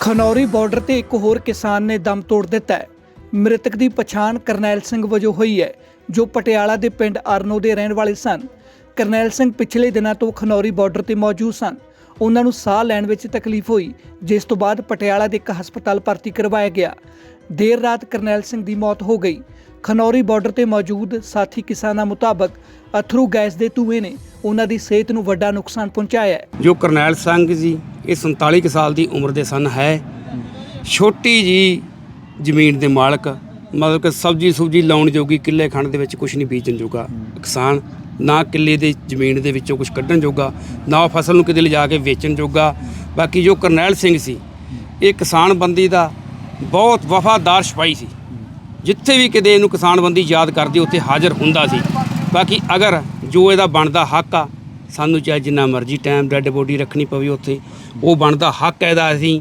Khanauri border ਤੇ ਇੱਕ ਹੋਰ ਕਿਸਾਨ ਨੇ ਦਮ ਤੋੜ ਦਿੱਤਾ ਹੈ। ਮ੍ਰਿਤਕ ਦੀ ਪਛਾਣ ਕਰਨੈਲ ਸਿੰਘ ਵਜੋਂ ਹੋਈ ਹੈ, ਜੋ ਪਟਿਆਲਾ ਦੇ ਪਿੰਡ ਅਰਨੋ ਦੇ ਰਹਿਣ ਵਾਲੇ ਸਨ। ਕਰਨੈਲ ਸਿੰਘ ਪਿਛਲੇ ਦਿਨਾਂ ਤੋਂ ਖਨੌਰੀ ਬਾਰਡਰ ਤੇ ਮੌਜੂਦ ਸਨ। ਉਹਨਾਂ ਨੂੰ ਸਾਹ ਲੈਣ ਵਿੱਚ ਤਕਲੀਫ ਹੋਈ, ਜਿਸ ਤੋਂ ਬਾਅਦ ਪਟਿਆਲਾ ਦੇ ਇੱਕ ਹਸਪਤਾਲ ਭਰਤੀ ਕਰਵਾਇਆ ਗਿਆ। ਦੇਰ ਰਾਤ ਕਰਨੈਲ ਸਿੰਘ ਦੀ ਮੌਤ ਹੋ ਗਈ। ਖਨੌਰੀ ਬਾਰਡਰ ਤੇ ਮੌਜੂਦ ਸਾਥੀ ਕਿਸਾਨਾਂ ਮੁਤਾਬਕ ਅਥਰੂ ਗੈਸ ਦੇ ਧੂਏ ਨੇ ਉਹਨਾਂ ਦੀ ਸਿਹਤ ਨੂੰ ਵੱਡਾ ਨੁਕਸਾਨ ਪਹੁੰਚਾਇਆ ਹੈ। ਜੋ ਕਰਨੈਲ ਸਿੰਘ ਜੀ ਇਹ 47 ਕੁ ਸਾਲ ਦੀ ਉਮਰ ਦੇ ਸਨ, ਹੈ। ਛੋਟੀ ਜੀ ਜ਼ਮੀਨ ਦੇ ਮਾਲਕ, ਮਤਲਬ ਕਿ ਸਬਜੀ ਸੁਬਜੀ ਲਾਉਣ ਜੋਗੀ ਕਿੱਲੇ ਖੰਡ ਦੇ ਵਿੱਚ ਕੁਝ ਨਹੀਂ ਬੀਜਣ ਜੋਗਾ। ਕਿਸਾਨ ਨਾ ਕਿੱਲੇ ਦੇ ਜ਼ਮੀਨ ਦੇ ਵਿੱਚੋਂ ਕੁਝ ਕੱਢਣ ਜੋਗਾ, ਨਾ ਉਹ ਫਸਲ ਨੂੰ ਕਿਤੇ ਲਿਜਾ ਕੇ ਵੇਚਣ ਜੋਗਾ। ਬਾਕੀ ਜੋ ਕਰਨੈਲ ਸਿੰਘ ਸੀ, ਇਹ ਕਿਸਾਨ ਬੰਦੀ ਦਾ ਬਹੁਤ ਵਫਾਦਾਰ ਸਿਪਾਹੀ ਸੀ। ਜਿੱਥੇ ਵੀ ਕਿਤੇ ਇਹਨੂੰ ਕਿਸਾਨ ਬੰਦੀ ਯਾਦ ਕਰਦੀ, ਉੱਥੇ ਹਾਜ਼ਰ ਹੁੰਦਾ ਸੀ। ਬਾਕੀ ਅਗਰ ਜੋ ਇਹਦਾ ਬਣਦਾ ਹੱਕ ਆ ਸਾਨੂੰ ਚਾਹੇ ਜਿੰਨਾ ਮਰਜ਼ੀ ਟਾਈਮ ਡੈੱਡ ਬੋਡੀ ਰੱਖਣੀ ਪਵੇ ਉੱਥੇ ਉਹ ਬਣਦਾ ਹੱਕ ਹੈ ਇਹਦਾ ਅਸੀਂ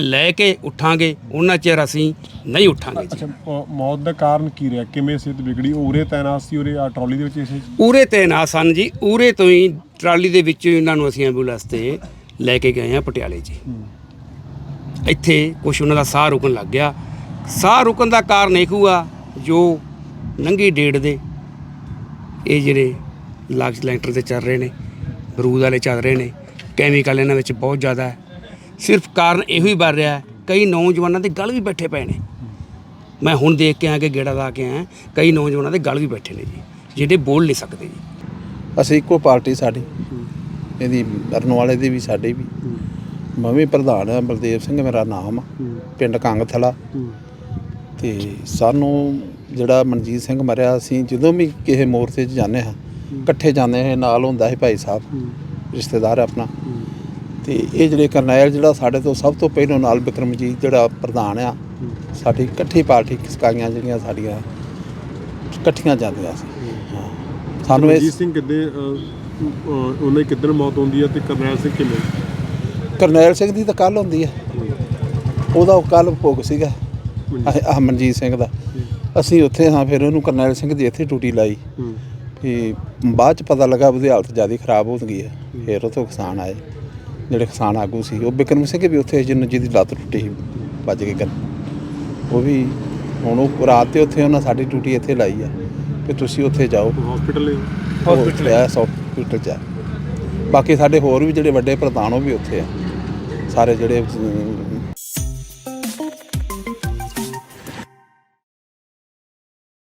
ਲੈ ਕੇ ਉਠਾਂਗੇ ਉਹਨਾਂ ਚਿਰ ਅਸੀਂ ਨਹੀਂ ਉਠਾਂਗੇ ਜੀ। ਅੱਛਾ ਅ, ਮੌਤ ਦਾ ਕਾਰਨ ਕੀ ਰਿਹਾ? ਕਿਵੇਂ ਸਿਹਤ ਵਿਗੜੀ? ਉਰੇ ਤੈਨਾਤ ਸੀ ਉਰੇ ਆ ਟਰਾਲੀ ਦੇ ਵਿੱਚ ਇਸੇ ਉਰੇ ਤੇ ਨਾ ਸਨ ਜੀ ਉਰੇ ਤੋਂ ਹੀ ਟਰਾਲੀ ਦੇ ਵਿੱਚ ਇਹਨਾਂ ਨੂੰ ਅਸੀਂ ਐਂਬੂਲੈਂਸ ਤੇ ਲੈ ਕੇ ਗਏ ਆ ਪਟਿਆਲੇ ਜੀ। ਇੱਥੇ ਕੁਝ ਉਹਨਾਂ ਦਾ ਸਾਹ ਰੁਕਣ ਲੱਗ ਗਿਆ। ਸਾਹ ਰੁਕਣ ਦਾ ਕਾਰਨ ਇਹ ਹੋਆ ਜੋ ਨੰਗੀ ਡੇਟ ਦੇ ਇਹ ਜਿਹੜੇ ਲਾਕਸ ਲੈਂਟਰ ਤੇ ਚੱਲ ਰਹੇ ਨੇ ਬਰੂਦ ਵਾਲੇ ਚੱਲ ਰਹੇ ਨੇ ਕੈਮੀਕਲ ਇਹਨਾਂ ਵਿੱਚ ਬਹੁਤ ਜ਼ਿਆਦਾ ਹੈ। ਸਿਰਫ ਕਾਰਨ ਇਹੋ ਹੀ ਬਣ ਰਿਹਾ ਕਈ ਨੌਜਵਾਨਾਂ ਦੇ ਗਲ ਵੀ ਬੈਠੇ ਪਏ ਨੇ। ਮੈਂ ਹੁਣ ਦੇਖ ਕੇ ਆ ਕੇ ਗੇੜਾ ਲਾ ਕੇ ਆਇਆ, ਕਈ ਨੌਜਵਾਨਾਂ ਦੇ ਗਲ ਵੀ ਬੈਠੇ ਨੇ ਜੀ ਜਿਹੜੇ ਬੋਲ ਨਹੀਂ ਸਕਦੇ ਜੀ। ਅਸੀਂ ਇੱਕੋ ਪਾਰਟੀ ਸਾਡੀ, ਇਹਦੀ ਅਰਨ ਵਾਲੇ ਦੀ ਵੀ, ਸਾਡੇ ਵੀ। ਮੈਂ ਵੀ ਪ੍ਰਧਾਨ ਆ, ਬਲਦੇਵ ਸਿੰਘ ਮੇਰਾ ਨਾਮ ਆ, ਪਿੰਡ ਕੰਗਥਲਾ। ਤੇ ਸਾਨੂੰ ਜਿਹੜਾ ਮਨਜੀਤ ਸਿੰਘ ਮਰਿਆ, ਅਸੀਂ ਜਦੋਂ ਵੀ ਕਿਸੇ ਮੋਰਚੇ 'ਚ ਜਾਂਦੇ ਹਾਂ ਇਕੱਠੇ ਜਾਂਦੇ ਹਾਂ ਨਾਲ ਹੁੰਦਾ ਸੀ ਭਾਈ ਸਾਹਿਬ ਰਿਸ਼ਤੇਦਾਰ ਆਪਣਾ। ਤੇ ਇਹ ਜਿਹੜੇ ਕਰਨੈਲ ਜਿਹੜਾ ਸਾਡੇ ਤੋਂ ਸਭ ਤੋਂ ਪਹਿਲਾਂ ਨਾਲ ਬਿਕਰਮਜੀਤ ਜਿਹੜਾ ਪ੍ਰਧਾਨ ਆ ਸਾਡੀ ਇਕੱਠੀ ਪਾਰਟੀ ਕਿਸਕਾਈਆਂ ਜਿਹੜੀਆਂ ਸਾਡੀਆਂ ਇਕੱਠੀਆਂ ਜਾਂਦੀਆਂ ਸੀ। ਸਾਨੂੰ ਇਸ ਸਿੰਘ ਕਿੱਦੇ ਉਹਨੇ ਕਿੱਦਣ ਮੌਤ ਹੁੰਦੀ ਹੈ ਤੇ ਕਰਨੈਲ ਸਿੰਘ ਕਿਵੇਂ? ਕਰਨੈਲ ਸਿੰਘ ਦੀ ਤਾਂ ਕੱਲ ਹੁੰਦੀ ਹੈ। ਉਹਦਾ ਕੱਲ ਭੋਗ ਸੀਗਾ ਆਹ ਆਹ ਮਨਜੀਤ ਸਿੰਘ ਦਾ। ਅਸੀਂ ਉੱਥੇ ਹਾਂ ਫਿਰ ਉਹਨੂੰ ਕਰਨੈਲ ਸਿੰਘ ਦੀ ਇੱਥੇ ਡਿਊਟੀ ਲਾਈ। ਵੀ ਬਾਅਦ ਚ ਪਤਾ ਲੱਗਾ ਉਹਦੀ ਹਾਲਤ ਜ਼ਿਆਦਾ ਖਰਾਬ ਹੋ ਗਈ ਹੈ। ਫਿਰ ਉਹ ਤੋਂ ਕਿਸਾਨ ਆਏ। ਜਿਹੜੇ ਕਿਸਾਨ ਆਗੂ ਸੀ ਉਹ ਬਿਕਰਮ ਸਿੰਘ ਵੀ ਉੱਥੇ ਜਿਹਨੂੰ ਜਿਹਦੀ ਲੱਤ ਟੁੱਟੀ ਸੀ ਵੱਜ ਕੇ ਗੱਲ ਉਹ ਵੀ ਹੁਣ ਉਹ ਰਾਤ ਤੇ ਉੱਥੇ ਉਹਨਾਂ ਸਾਡੀ ਡਿਊਟੀ ਇੱਥੇ ਲਾਈ ਆ ਕਿ ਤੁਸੀਂ ਉੱਥੇ ਜਾਓ। ਹਸਪੀਟਲ ਹਸਪੀਟਲ ਹੈ ਹਸਪੀਟਲ ਚ ਆ। ਬਾਕੀ ਸਾਡੇ ਹੋਰ ਵੀ ਜਿਹੜੇ ਵੱਡੇ ਪ੍ਰਧਾਨ ਉਹ ਵੀ ਉੱਥੇ ਆ। ਸਾਰੇ ਜਿਹੜੇ